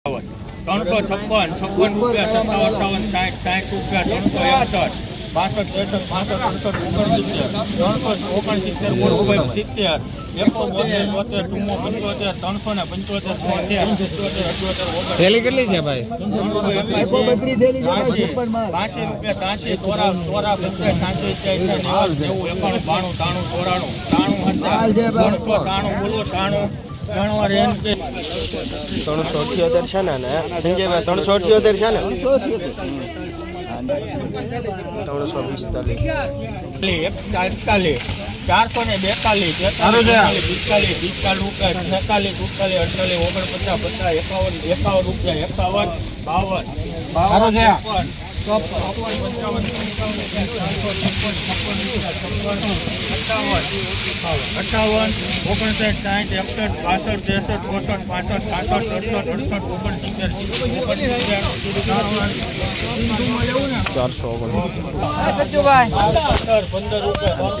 ત્રણસો છપ્પન છપ્પન રૂપિયા સત્તાવન અઠાવન સાઠ સાઠ રૂપિયા ત્રણસો એકસઠ બાસઠ ત્રેસઠ પાસઠ અડસઠ ઓગણસિત્તેર ત્રણસો ઓગણસિત્તેર ઓગણ સિત્તેર એકસો બોતેર ચોતેર ચુમ્મો પંચોતેર ત્રણસો ને પંચોતેર છોતેર સિત્તોતેર અઠ્યોતેર થેલી કેટલી છે ભાઈ? રૂપિયા ત્રાસી ચોરા ચોરા બત્રીસ સાંસી નેવું એકાણું બાણું ત્રાણું ચોરાણું ત્રાણું ત્રણસો ત્રાણું બોલો ત્રાણું ત્રણસો અઠ્યોતેર છે ને સંજયભાઈ ત્રણસો અઠ્યોતેર છે ને? ત્રણસો પિસ્તાલીસ. ચારસો ને બેતાલીસ તેતાલીસ પિસ્તાલીસ પિસ્તાલીસ છેતાલીસ સુડતાલીસ અડતાલીસ ઓગણપચાસ પચાસ એકાવન એકાવન રૂપિયા એકાવન બાવન બાવન અઠાવન ઓગણસાઠ સાઠ એકસઠ બાસઠ ત્રેસઠ ચોસઠ પાસઠ સાસઠ અડસઠ અડસઠ ઓગણસિત્તેર ચારસો પંદર રૂપિયા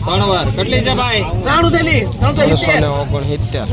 ત્રણ વાર કેટલી છે ભાઈ? ત્રણસો ને ઓગણ સિત્તેર